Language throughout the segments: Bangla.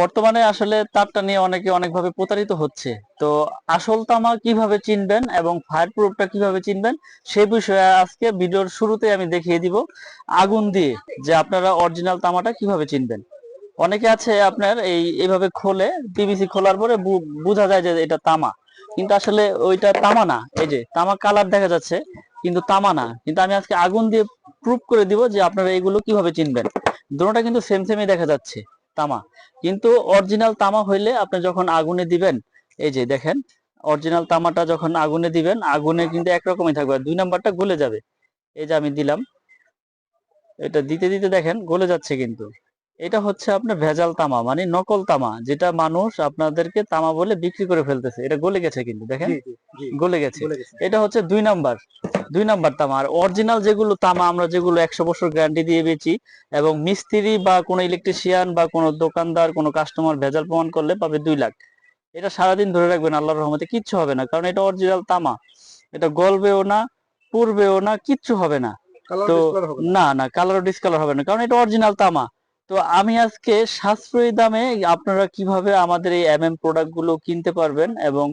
বর্তমানে আসলে তারটা নিয়ে অনেকে অনেকভাবে প্রতারিত হচ্ছে। তো আসল তামা কীভাবে চিনবেন এবং ফায়ার প্রুফটা কীভাবে চিনবেন সেই বিষয়ে আজকে ভিডিওর শুরুতে আমি দেখিয়ে দিব। আগুন দিয়ে যে আপনারা অরিজিনাল তামাটা কীভাবে চিনবেন। অনেকে আছে আপনার এই এইভাবে খোলে পিভিসি খোলার পরে বোঝা যায় যে এটা তামা। কিন্তু আসলে ওইটা তামা না, এই যে তামা কালার দেখা যাচ্ছে, কিন্তু তামা না। কিন্তু আমি আজকে আগুন দিয়ে প্রুফ করে দিব যে আপনারা এগুলো কীভাবে চিনবেন। দুটোটা কিন্তু সেম সেমই দেখা যাচ্ছে। তামা। কিন্তু অরিজিনাল তামা হইলে আপনি যখন আগুনে দিবেন, এই যে দেখেন অরিজিনাল তামাটা যখন আগুনে দিবেন, আগুনে কিন্তু একরকমই থাকবে দুই নাম্বারটা গলে যাবে। এই যে আমি দিলাম, এটা দিতে দিতে দেখেন গলে যাচ্ছে কিন্তু। এটা হচ্ছে আপনার ভেজাল তামা মানে নকল তামা যেটা মানুষ আপনাদেরকে তামা বলে বিক্রি করে ফেলতেছে। এটা গলে গেছে কিন্তু দেখেন? গলে গেছে। এটা হচ্ছে দুই নাম্বার দুই নাম্বার তামা। আর অরিজিনাল যেগুলো তামা আমরা যেগুলো একশো বছর গ্যারান্টি দিয়ে বেচি এবং মিস্ত্রি বা কোনো ইলেকট্রিশিয়ান বা কোনো দোকানদার কোনো কাস্টমার ভেজাল প্রমাণ করলে পাবে দুই লাখ। এটা সারাদিন ধরে রাখবেন আল্লাহর রহমতে কিচ্ছু হবে না কারণ এটা অরিজিনাল তামা। এটা গলবেও না পুড়বেও না কিচ্ছু হবে না। তো। না। না কালার ডিসকালার হবে না কারণ এটা অরিজিনাল তামা। তো আমি আজকে সাশ্রয়ী দামে আপনারা কীভাবে আমাদের এই এমএম প্রোডাক্টগুলো কিনতে পারবেন এবং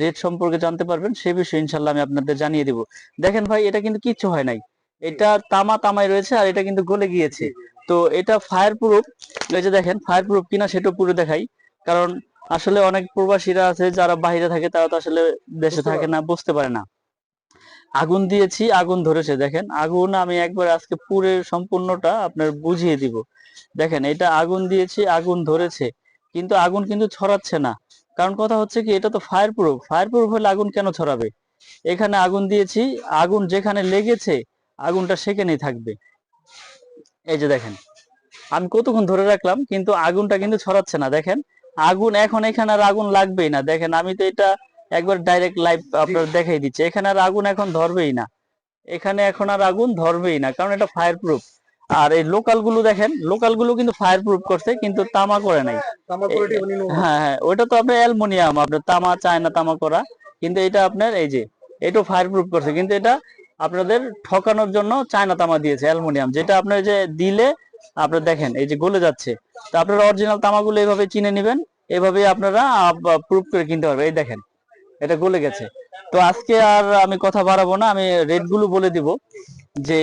রেট সম্পর্কে জানতে পারবেন সে বিষয়ে ইনশাল্লাহ আমি আপনাদের জানিয়ে দিব। দেখেন ভাই এটা কিন্তু কিচ্ছু হয় নাই। এটা তামা তামাই রয়েছে আর এটা কিন্তু গলে গিয়েছে। তো এটা ফায়ার প্রুফ এই যে দেখেন ফায়ার প্রুফ কিনা সেটা পুরো দেখাই। কারণ আসলে অনেক প্রবাসীরা আছে যারা বাহিরে থাকে তারা তো আসলে দেশে থাকে না বুঝতে পারে না। আগুন দিয়েছি আগুন ধরেছে দেখেন। আগুন আমি একবার আজকে পুরে সম্পূর্ণটা আপনার বুঝিয়ে দিব। দেখেন, এটা আগুন দিয়েছি, আগুন ধরেছে, কিন্তু আগুন কিন্তু ছড়াচ্ছে না। কারণ কথা হচ্ছে কি, এটা তো ফায়ার প্রুফ ফায়ার প্রুফ হলে আগুন কেন ছড়াবে? এখানে আগুন দিয়েছি, আগুন যেখানে লেগেছে, আগুনটা সেখানেই থাকবে। এই যে দেখেন, আমি কতক্ষণ ধরে রাখলাম, কিন্তু আগুনটা কিন্তু ছড়াচ্ছে না। দেখেন, আগুন এখন এখানে আর আগুন লাগবেই না। দেখেন, আমি তো এটা একবার ডাইরেক্ট লাইভ আপনার দেখাই দিচ্ছি। এখানে আর আগুন এখন ধরবেই না। এখানে এখন আর আগুন ধরবেই না, কারণ এটা ফায়ার প্রুফ আর এই লোকালগুলো দেখেন লোকালগুলো কিন্তু ফায়ার প্রুফ করছে কিন্তু তামা করে নাই। নো- হ্যাঁ হ্যাঁ ওইটা তো আপনার অ্যালুমিনিয়াম আপনার তামা চায়না তামা করা কিন্তু এটা আপনার এই যে এটা ফায়ার প্রুফ করছে কিন্তু এটা আপনাদের ঠকানোর জন্য চায়না তামা দিয়েছে অ্যালুমিনিয়াম যেটা আপনার যে দিলে আপনার দেখেন এই যে গলে যাচ্ছে। তো আপনারা অরিজিনাল তামাগুলো এইভাবে চিনে নেবেন এভাবে আপনারা প্রুফ করে কিনতে পারবেন এই দেখেন এটা গলে গেছে। তো আজকে আর আমি কথা বাড়াবো না আমি রেটগুলো বলে দিব। যে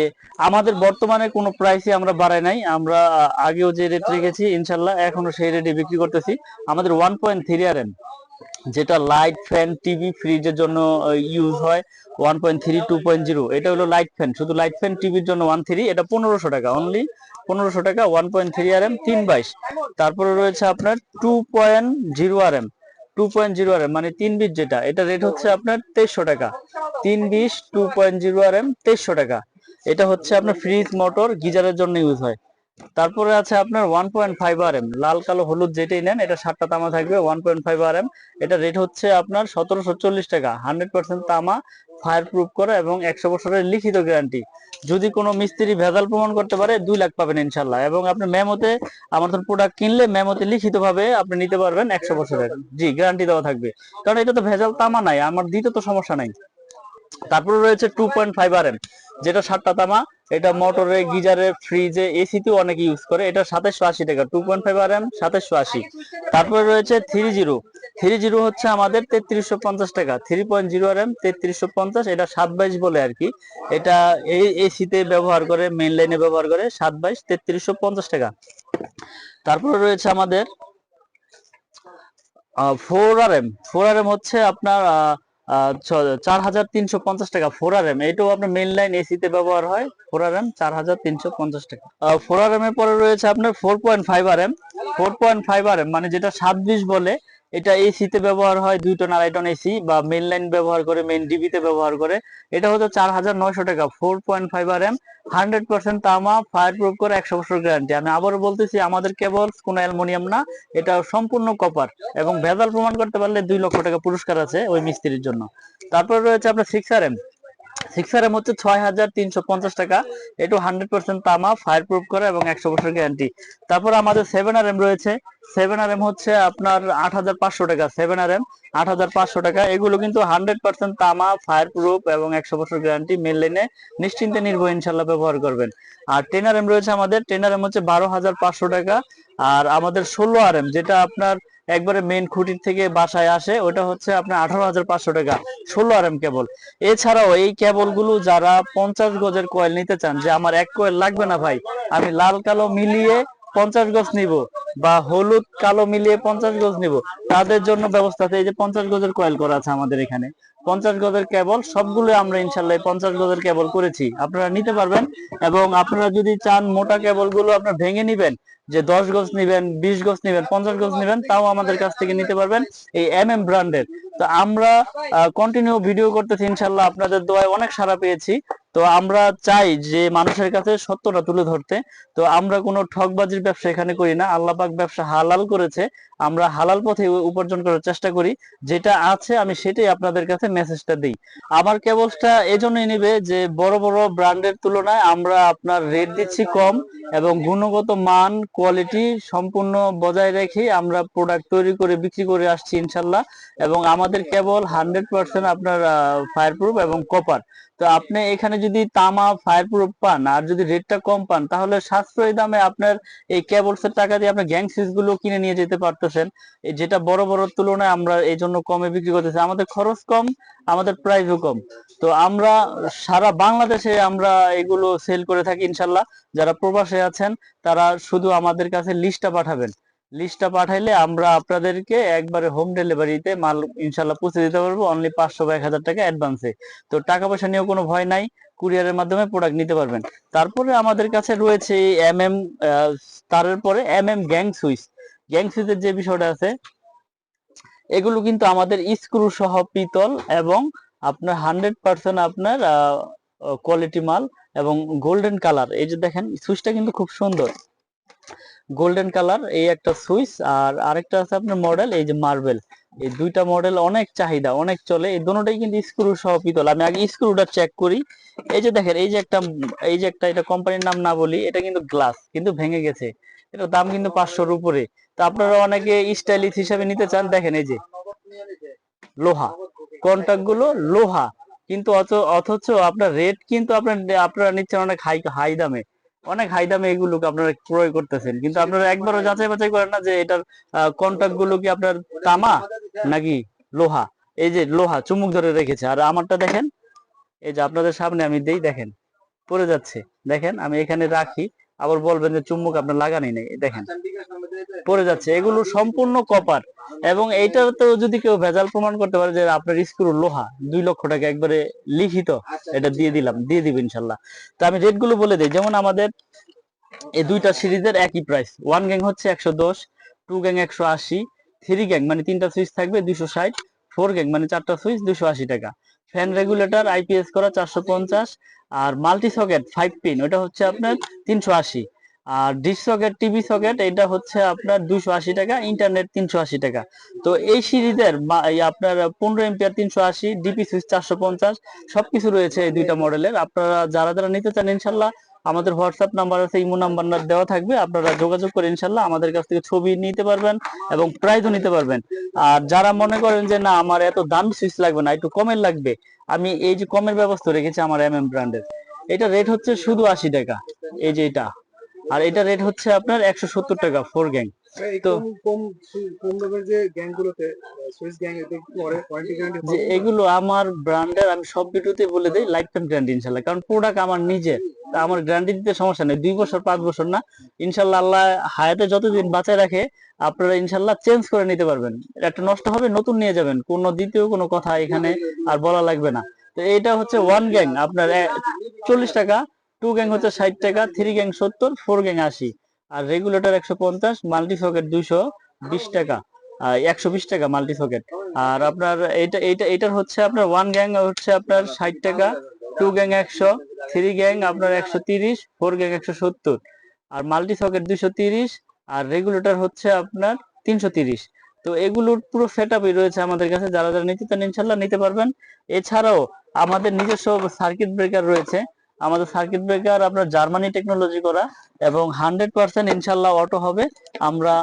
আমাদের বর্তমানে কোনো প্রাইসে আমরা বাড়াই নাই, আমরা আগেও যে রেট রেখেছি, ইনশাল্লাহ এখনও সেই রেটে বিক্রি করতেছি। আমাদের one point three R M যেটা লাইট ফ্যান টিভি ফ্রিজের জন্য ইউজ হয় one point three two point zero এটা হলো লাইট ফ্যান শুধু লাইট ফ্যান টিভির জন্য ওয়ান থ্রি এটা পনেরোশো টাকা অনলি পনেরোশো টাকা one point three R M তিন বাইশ। তারপরে রয়েছে আপনার two point zero R M two point zero R M মানে তিন বিশ যেটা, এটা রেট হচ্ছে আপনার তেইশশো টাকা। তিন বিশ two point zero R M তেইশশো টাকা। এটা হচ্ছে আপনার ফ্রিজ মোটর গিজারের জন্য ইউজ হয়। তারপরে আছে আপনার one point five R M লাল, কালো, হলুদ যেটাই নেন, এটা সাতটা তামা থাকবে one point five R M এটা রেট হচ্ছে আপনার সতেরোশো চল্লিশ টাকা হান্ড্রেড পার্সেন্ট তামা ফায়ার প্রুফ করা এবং একশো বছরের লিখিত গ্যারান্টি যদি কোনো মিস্ত্রি ভেজাল প্রমাণ করতে পারে, দুই লাখ পাবেন ইনশাল্লাহ। এবং আপনি মেমোতে আমাদের প্রোডাক্ট কিনলে মেমোতে লিখিত ভাবে আপনি নিতে পারবেন একশো বছরের। জি গ্যারান্টি দেওয়া থাকবে। কারণ এটা তো ভেজাল তামা নাই, আমার দিতে তো সমস্যা নাই। তারপরে রয়েছে two point five R M যেটা সাতটা তামা এটা মোটরে গিজারে ফ্রিজে এসিতেও অনেকে ইউজ করে এটা সাতাশশো আশি টাকা two point five R M সাতাশশো আশি। তারপরে রয়েছে থ্রি জিরো থ্রি জিরো হচ্ছে আমাদের তেত্রিশশো পঞ্চাশ টাকা three point zero R M তেত্রিশশো পঞ্চাশ এটা সাত বাইশ বলে আর কি। এটা এই এসিতে ব্যবহার করে মেন লাইনে ব্যবহার করে সাত বাইশ তেত্রিশশো পঞ্চাশ টাকা। তারপরে রয়েছে আমাদের four R M four R M হচ্ছে আপনার আহ, চার হাজার তিনশো পঞ্চাশ টাকা আপনার লাইন ব্যবহার হয় চার হাজার তিনশো পঞ্চাশ টাকা। পরে রয়েছে আপনার four point M four point M মানে যেটা সাত বিশ বলে এটা এসিতে ব্যবহার হয় দুই টন আড়াই টন এসি বা মেন লাইন ব্যবহার করে মেন ডিবিতে ব্যবহার করে। এটা হতো চার হাজার নয়শো টাকা four point five R M hundred percent তামা ফায়ার প্রুফ করে একশো বছর গ্যারান্টি আমি আবারও বলতেছি, আমাদের কেবল কোন অ্যালমোনিয়াম না, এটা সম্পূর্ণ কপার এবং ভেজাল প্রমাণ করতে পারলে দুই লক্ষ টাকা পুরস্কার আছে ওই মিস্ত্রির জন্য। তারপর রয়েছে আপনার six R M six R M হচ্ছে ছয় হাজার তিনশো পঞ্চাশ টাকা। এটা হান্ড্রেড পার্সেন্ট তামা ফায়ার প্রুফ করে এবং একশো বছর গ্যারান্টি তারপর আমাদের সেভেন আর এম রয়েছে। সেভেন আর এম হচ্ছে আপনার আট হাজার পাঁচশো টাকা। সেভেন আর এম আট হাজার পাঁচশো টাকা। এগুলো কিন্তু হান্ড্রেড পার্সেন্ট তামা ফায়ার প্রুফ এবং একশো বছর গ্যারান্টি মেল লাইনে নিশ্চিন্তে নির্ভয় ইনশাল্লাহ ব্যবহার করবেন। আর টেন আর এম রয়েছে আমাদের। টেন আর এম হচ্ছে বারো হাজার পাঁচশো টাকা। আর আমাদের ষোলো আর এম যেটা আপনার একবারে মেন খুঁটির থেকে বাসায় আসে, ওটা হচ্ছে আপনার আঠারো হাজার পাঁচশো টাকা, ষোলো আর এম কেবল এছাড়াও এই কেবলগুলো যারা পঞ্চাশ গজের কয়েল নিতে চান, যে আমার এক কয়েল লাগবে না ভাই, আমি লাল কালো মিলিয়ে পঞ্চাশ গজ নিব বা হলুদ কালো মিলিয়ে পঞ্চাশ গজ নিব, তাদের জন্য ব্যবস্থা আছে এই যে পঞ্চাশ গজের কয়েল করা আছে আমাদের এখানে। পঞ্চাশ গজের কেবল সবগুলো আমরা ইনশাল্লাহ পঞ্চাশ গজের কেবল করেছি। আপনারা নিতে পারবেন এবং আপনারা যদি চান মোটা কেবলগুলো আপনার ভেঙে নিবেন যে দশ গজ নিবেন, বিশ গজ নিবেন, পঞ্চাশ গজ নিবেন, তাও আমাদের কাছ থেকে নিতে পারবেন এই এম এম ব্র্যান্ডের তো আমরা কন্টিনিউ ভিডিও করতেছি ইনশাল্লাহ আপনাদের দোয়ায় অনেক সাড়া পেয়েছি। তো আমরা চাই যে মানুষের কাছে সত্যটা তুলে ধরতে। তো আমরা কোনো ঠকবাজির ব্যবসা এখানে করি না। আল্লাহ পাক ব্যবসা হালাল করেছে। আমরা হালাল পথে উপার্জন করার চেষ্টা করি। যেটা আছে, আমি সেটাই আপনাদের কাছে মেসেজটা দিই। আমার কেবলটা এজন্যই নিবে যে বড় বড় ব্র্যান্ডের তুলনায় আমরা আপনার রেট দিচ্ছি কম এবং গুণগত মান কোয়ালিটি সম্পূর্ণ বজায় রেখে আমরা প্রোডাক্ট তৈরি করে বিক্রি করে আসছি ইনশাল্লাহ। এবং আমাদের কেবল হান্ড্রেড পার্সেন্ট আপনার ফায়ার প্রুফ এবং কপার তো আপনি এখানে যদি তামা ফায়ার প্রুফ পান আর যদি রেটটা কম পান, তাহলে সাশ্রয়ী দামে আপনার এই কেবলস এর টাকা দিয়ে আপনার গ্যাংগুলো কিনে নিয়ে যেতে পারতেছেন। যেটা বড় বড় তুলনায় আমরা এই জন্য কমে বিক্রি করতেছি। আমাদের খরচ কম, আমাদের প্রাইসও কম। তো আমরা সারা বাংলাদেশে আমরা এগুলো সেল করে থাকি ইনশাল্লাহ। যারা প্রবাসে আছেন, তারা শুধু আমাদের কাছে লিস্টটা পাঠাবেন। লিস্টটা পাঠাইলে আমরা আপনাদেরকে একবারে হোম ডেলিভারিতে মাল ইনশাল্লাহ পৌঁছে দিতে পারব অনলি পাঁচশো বা এক হাজার টাকা অ্যাডভান্সে তো টাকা পয়সা নিয়েও কোনো ভয় নাই, কুরিয়ারের মাধ্যমে প্রোডাক্ট নিতে পারবেন। তারপরে আমাদের কাছে রয়েছে এম এম তারের পরে M M gang switch gang সুইচের যে বিষয়টা আছে, এগুলো কিন্তু আমাদের স্ক্রু সহ পিতল এবং আপনার হান্ড্রেড পার্সেন্ট আপনার কোয়ালিটি মাল এবং গোল্ডেন কালার এই যে দেখেন সুইচটা কিন্তু খুব সুন্দর। গোল্ডেন কালার এই একটা সুইচ আর আরেকটা আছে আপনার মডেল এই যে মার্বেল এই দুইটা মডেল অনেক চাহিদা, অনেক চলে। এই দুটোটাই কিন্তু স্ক্রু সহ পিতল। আমি আগে স্ক্রুটা চেক করি। এই যে দেখেন, এই যে একটা, এই যে একটা, এটা কোম্পানির নাম না বলি, এটা কিন্তু গ্লাস কিন্তু ভেঙে গেছে। এটার দাম কিন্তু পাঁচশোর উপরে। তো আপনারা অনেকে স্টাইলিশ হিসাবে নিতে চান। দেখেন এই যে, লোহা। কন্টাক্টগুলো লোহা। কিন্তু অথ- অথচ আপনার রেট কিন্তু আপনার, আপনারা নিচ্ছেন অনেক হাই হাই দামে। অনেক হাই দামে এগুলোকে আপনারা ক্রয় করতেছেন। কিন্তু আপনারা একবারও যাচাই বাছাই করেন না যে এটার কন্টাক্টগুলো কি আপনার তামা নাকি লোহা? এই যে লোহা চুমুক ধরে রেখেছে। আর আমারটা দেখেন, এই যে আপনাদের সামনে আমি দেই, দেখেন। পড়ে যাচ্ছে। দেখেন, আমি এখানে রাখি। আবার বলবেন যে চুম্বক আপনার লাগানি নেই, দেখেন। পড়ে যাচ্ছে, এগুলো সম্পূর্ণ কপার। এবং এইটার তো যদি কেউ ভেজাল প্রমাণ করতে পারে যে আপনার স্ক্রু লোহা, দুই লক্ষ টাকা একবারে লিখিত এটা দিয়ে দিলাম, দিয়ে দিবেন ইনশাল্লাহ। তো আমি রেটগুলো বলে দিই, যেমন আমাদের এই দুইটা সিরিজের একই প্রাইস ওয়ান গ্যাং হচ্ছে একশো দশ টু গ্যাং একশো আশি থ্রি গ্যাং মানে তিনটা সুইচ থাকবে দুশো ষাট ফোর গ্যাং মানে চারটা সুইচ দুশো আশি টাকা। ফ্যান রেগুলেটর আইপিএস করা চারশো পঞ্চাশ, আর মাল্টি সকেট ফাইভ পিন ওটা হচ্ছে আপনার তিনশো আশি। আর ডিস সকেট টিভি সকেট এটা হচ্ছে আপনার দুশো আশি টাকা ইন্টারনেট তিনশো আশি টাকা। তো এই সিরিজের আপনার পনেরো এম্পিয়ার তিনশো আশি ডিপি সুইচ চারশো পঞ্চাশ, সবকিছু রয়েছে এই দুইটা মডেলের আপনারা যারা যারা নিতে চান, ইনশাল্লাহ আমাদের হোয়াটসঅ্যাপ নাম্বার আছে, ইমো নাম্বার দেওয়া থাকবে, আপনারা যোগাযোগ করে ইনশাল্লাহ আমাদের কাছ থেকে ছবি নিতে পারবেন এবং প্রাইজও নিতে পারবেন। আর যারা মনে করেন যে, না, আমার এত দাম সুইচ লাগবে না, একটু কমের লাগবে, আমি এই যে কমের ব্যবস্থা রেখেছি আমার এম এম ব্র্যান্ডের এটা রেট হচ্ছে শুধু আশি টাকা, এই যে এটা। আর এটা রেট হচ্ছে আপনার একশো সত্তর টাকা ফোর গ্যাং এগুলো আমার ব্র্যান্ডের আমি সব ভিডিওতে বলে দিই লাইফ টাইম গ্যারান্টি ইনশাল্লাহ। কারণ প্রোডাক্ট আমার নিজের আমার গ্যারান্টি দিতে সমস্যা নেই। দুই বছর পাঁচ বছর না ইনশাল্লাহ আল্লাহ হায়াতে যতদিন বাঁচায় রাখে আপনারা ইনশাল্লাহ চেঞ্জ করে নিতে পারবেন। একটা নষ্ট হবে নতুন নিয়ে যাবেন। কোনো দ্বিতীয় কোনো কথা এখানে আর বলা লাগবে না। তো এটা হচ্ছে ওয়ান গ্যাং আপনার চল্লিশ টাকা টু গ্যাং হচ্ছে ষাট টাকা থ্রি গ্যাং সত্তর ফোর গ্যাং আশি। আর রেগুলেটর একশো পঞ্চাশ মাল্টি সকেট দুইশো, বিশ টাকা। একশো বিশ টাকা মাল্টি সকেট আর আপনার এটা এটা এটার হচ্ছে আপনার ওয়ান গ্যাং হচ্ছে আপনার ষাট টাকা টু গ্যাং একশো থ্রি গ্যাং আপনার একশো তিরিশ ফোর গ্যাং একশো সত্তর। আর মাল্টি সকেট দুইশো তিরিশ, আর রেগুলেটর হচ্ছে আপনার তিনশো তিরিশ। তো এগুলোর পুরো সেট আপই রয়েছে আমাদের কাছে, যারা যারা নিতে চান ইনশাল্লাহ নিতে পারবেন। এছাড়াও আমাদের নিজস্ব সার্কিট ব্রেকার রয়েছে। আমাদের সার্কিট ব্রেকার আপনার জার্মানি টেকনোলজি করা এবং হান্ড্রেড পার্সেন্ট ইনশাল্লাহ অটো হবে। আমরা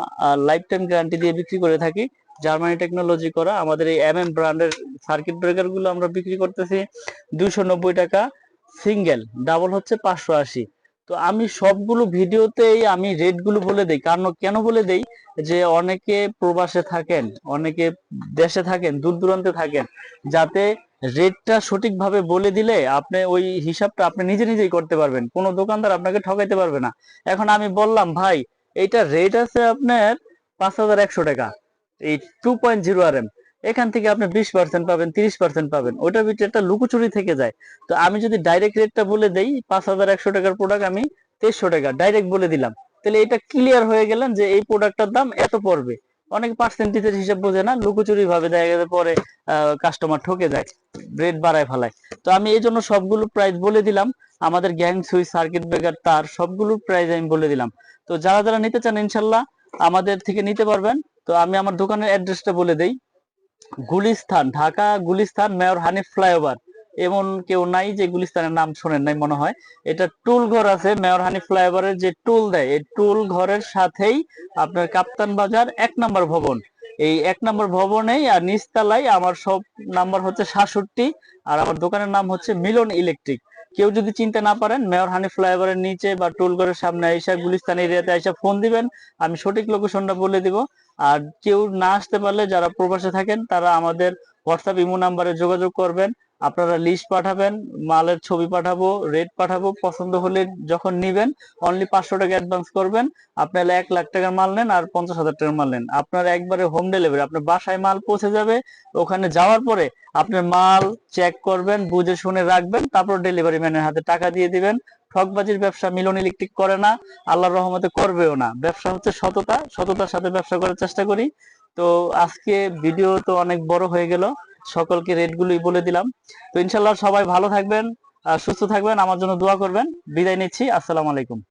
লাইফ টাইম গ্যারান্টি দিয়ে বিক্রি করে থাকি। জার্মানি টেকনোলজি করা, আমাদের এই এম এম ব্র্যান্ডের সার্কিট ব্রেকারগুলো আমরা বিক্রি করতেছি দুইশো নব্বই টাকা সিঙ্গেল ডাবল হচ্ছে পাঁচশো আশি। তো আমি সবগুলো ভিডিওতেই আমি রেটগুলো বলে দেই, কারণ কেন বলে দেই? যে অনেকে প্রবাসে থাকেন, অনেকে দেশে থাকেন, দূর দূরান্তে থাকেন, যাতে রেটটা সঠিকভাবে বলে দিলে আপনি ওই হিসাবটা আপনি নিজে নিজেই করতে পারবেন। কোনো দোকানদার আপনাকে ঠকাইতে পারবে না। এখন আমি বললাম, ভাই, এইটা রেট আছে আপনার পাঁচ হাজার একশো টাকা। এই two point zero R M এখান থেকে আপনি বিশ পার্সেন্ট পাবেন, তিরিশ পার্সেন্ট পাবেন। ওটার ভিতরে একটা লুকোচুরি থেকে যায়। তো আমি যদি ডাইরেক্ট রেটটা বলে দেই, পাঁচ হাজার একশো টাকার প্রোডাক্ট আমি তেইশশো টাকা ডাইরেক্ট বলে দিলাম। তাহলে এটা ক্লিয়ার হয়ে গেলেন যে এই প্রোডাক্টটার দাম এত পড়বে। অনেক পার্সেন্টেজের হিসাব বোঝে না লুকোচুরি ভাবে দেখা গেছে পরে কাস্টমার ঠকে যায় রেট বাড়ায় ফেলায়। তো আমি এই জন্য সবগুলো প্রাইস বলে দিলাম, আমাদের গ্যাং সুইচ সার্কিট ব্রেকার তার সবগুলো প্রাইস আমি বলে দিলাম। তো যারা যারা নিতে চান, ইনশাল্লাহ আমাদের থেকে নিতে পারবেন। তো আমি আমার দোকানের অ্যাড্রেসটা বলে দেই। গুলিস্তান ঢাকা গুলিস্তান মেয়র হানিফ ফ্লাইওভার এমন কেউ নাই যে গুলিস্তানের নাম শোনেন নাই মনে হয়। এটা টুল ঘর আছে, মেয়র হানি ফ্লাইওভারের যে টুল দেয়, এই টুল ঘরের সাথেই আপনার কাপ্তান বাজার এক নম্বর ভবন। এই এক নম্বর ভবনেই আর নিচতলায় আমার সব নাম্বার হচ্ছে সাতষট্টি, আর আমার দোকানের নাম হচ্ছে মিলন ইলেকট্রিক। কেউ যদি চিনতে না পারেন, মেয়র হানি ফ্লাইওভারের নিচে বা টুল ঘরের সামনে আইসা গুলিস্তান এরিয়াতে আইসা ফোন দিবেন, আমি সঠিক লোকেশনটা বলে দিব। আর কেউ না আসতে পারলে যারা প্রবাসে থাকেন, তারা আমাদের হোয়াটসঅ্যাপ, ইমো নাম্বারে যোগাযোগ করবেন। আপনারা লিস্ট পাঠাবেন, মালের ছবি পাঠাবো রেট পাঠাবো, পছন্দ হলে যখন নিবেন অনলি পাঁচশো টাকা অ্যাডভান্স করবেন, আপনি হলে এক লাখ টাকার মাল নেন আর পঞ্চাশ হাজার টাকার মাল নেন। আপনার একবারে হোম ডেলিভারি আপনার বাসায় মাল পৌঁছে যাবে, ওখানে যাওয়ার পরে আপনার মাল চেক করবেন, বুঝে শুনে রাখবেন, তারপর ডেলিভারি ম্যানের হাতে টাকা দিয়ে দিবেন। ঠকবাজির ব্যবসা মিলন ইলেকট্রিক করে না, আল্লাহর রহমতে করবেও না। ব্যবসা হচ্ছে সততা, সততার সাথে ব্যবসা করার চেষ্টা করি। তো আজকে ভিডিও তো অনেক বড় হয়ে গেল। সকলকে রেটগুলোই বলে দিলাম। তো ইনশাল্লাহ সবাই ভালো থাকবেন সুস্থ থাকবেন, আমার জন্য দোয়া করবেন। বিদায় নিচ্ছি, আসসালামু আলাইকুম।